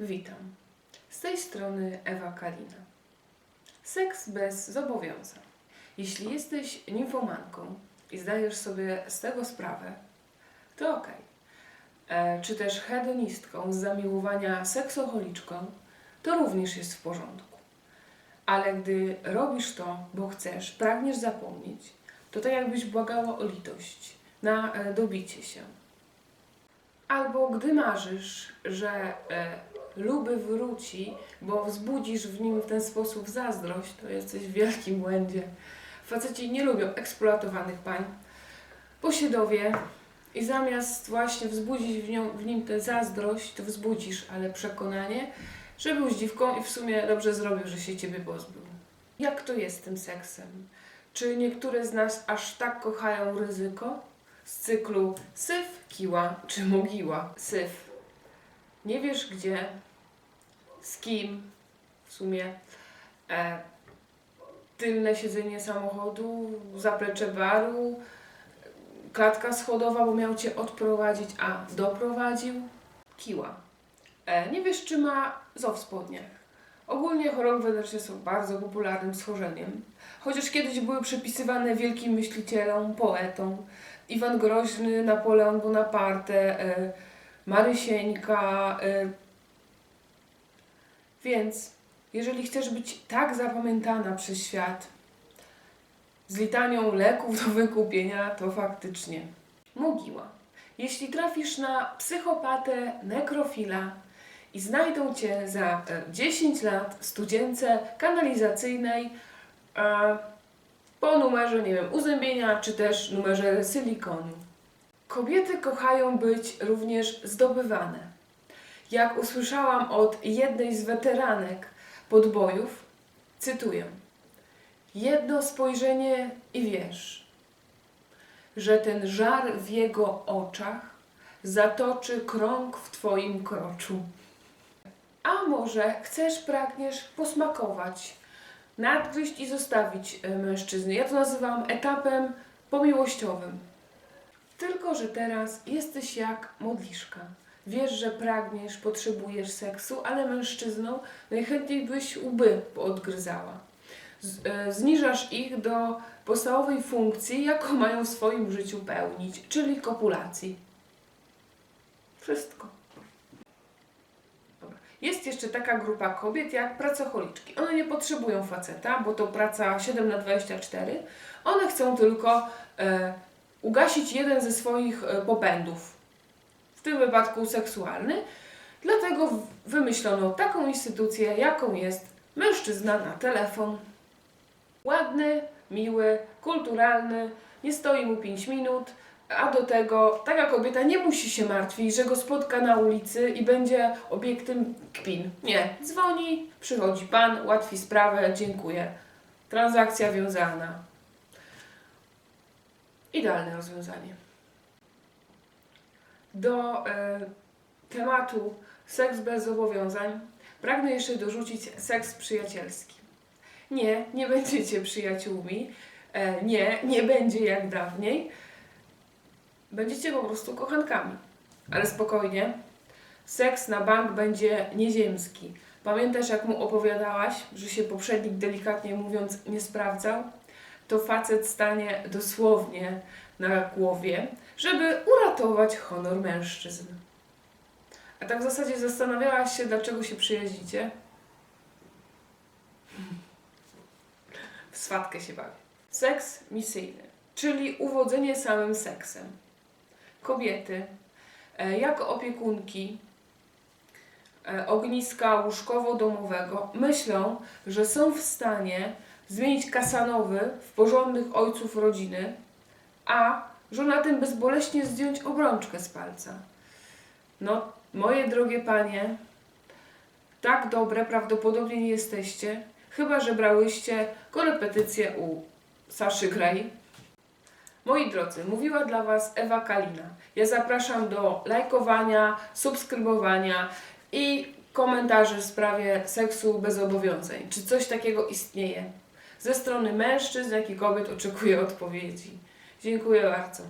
Witam. Z tej strony Ewa Kalina. Seks bez zobowiązań. Jeśli jesteś nimfomanką i zdajesz sobie z tego sprawę, to okej. E, Czy też hedonistką z zamiłowania seksoholiczką, to również jest w porządku. Ale gdy robisz to, bo chcesz, pragniesz zapomnieć, to tak jakbyś błagała o litość na e, dobicie się. Albo gdy marzysz, że e, luby wróci, bo wzbudzisz w nim w ten sposób zazdrość, to jesteś w wielkim błędzie. Faceci nie lubią eksploatowanych pań. Posiedowie i zamiast właśnie wzbudzić w, nią, w nim tę zazdrość, to wzbudzisz, ale przekonanie, że był dziwką i w sumie dobrze zrobił, że się ciebie pozbył. Jak to jest z tym seksem? Czy niektóre z nas aż tak kochają ryzyko? Z cyklu syf, kiła czy mogiła. Syf. Nie wiesz gdzie, z kim, w sumie e, tylne siedzenie samochodu, zaplecze baru, klatka schodowa, bo miał cię odprowadzić, a doprowadził. Kiła. E, nie wiesz, czy ma zo w spodniach. Ogólnie choroby wewnętrzne są bardzo popularnym schorzeniem, chociaż kiedyś były przypisywane wielkim myślicielom, poetom. Iwan Groźny, Napoleon Bonaparte, e, Marysieńka. E. Więc, jeżeli chcesz być tak zapamiętana przez świat, z litanią leków do wykupienia, to faktycznie mogiła. Jeśli trafisz na psychopatę, nekrofila i znajdą cię za e, 10 lat w studience kanalizacyjnej e, po numerze, nie wiem, uzębienia czy też numerze silikonu. Kobiety kochają być również zdobywane. Jak usłyszałam od jednej z weteranek podbojów, cytuję: Jedno spojrzenie i wiesz, że ten żar w jego oczach zatoczy krąg w twoim kroczu. A może chcesz, pragniesz posmakować, nadgryźć i zostawić e, mężczyzny. Ja to nazywam etapem pomiłościowym. Tylko, że teraz jesteś jak modliszka. Wiesz, że pragniesz, potrzebujesz seksu, ale mężczyzną najchętniej byś łby poodgryzała. Z, e, zniżasz ich do podstawowej funkcji, jaką mają w swoim życiu pełnić, czyli kopulacji. Wszystko. Jest jeszcze taka grupa kobiet jak pracocholiczki. One nie potrzebują faceta, bo to praca 7 na 24. One chcą tylko e, ugasić jeden ze swoich e, popędów, tym wypadku seksualny. Dlatego wymyślono taką instytucję, jaką jest mężczyzna na telefon. Ładny, miły, kulturalny, nie stoi mu 5 minut, a do tego taka kobieta nie musi się martwić, że go spotka na ulicy i będzie obiektem kpin. Nie, dzwoni, przychodzi pan, łatwi sprawę, dziękuję. Transakcja wiązana. Idealne rozwiązanie. Do e, tematu seks bez zobowiązań pragnę jeszcze dorzucić seks przyjacielski. Nie, nie będziecie przyjaciółmi. E, nie, nie będzie jak dawniej. Będziecie po prostu kochankami. Ale spokojnie. Seks na bank będzie nieziemski. Pamiętasz, jak mu opowiadałaś, że się poprzednik delikatnie mówiąc nie sprawdzał? To facet stanie dosłownie na głowie, żeby uratować honor mężczyzn. A tak w zasadzie zastanawiałaś się, dlaczego się przyjaźnicie? W swatkę się bawię. Seks misyjny, czyli uwodzenie samym seksem. Kobiety e, jako opiekunki e, ogniska łóżkowo-domowego myślą, że są w stanie zmienić kasanowy w porządnych ojców rodziny, a żona tym bezboleśnie zdjąć obrączkę z palca. No, moje drogie panie, tak dobre prawdopodobnie nie jesteście, chyba że brałyście korepetycje u Saszy Grey. Moi drodzy, mówiła dla Was Ewa Kalina. Ja zapraszam do lajkowania, subskrybowania i komentarzy w sprawie seksu bez zobowiązań. Czy coś takiego istnieje? Ze strony mężczyzn, jak i kobiet oczekuję odpowiedzi. Dziękuję bardzo.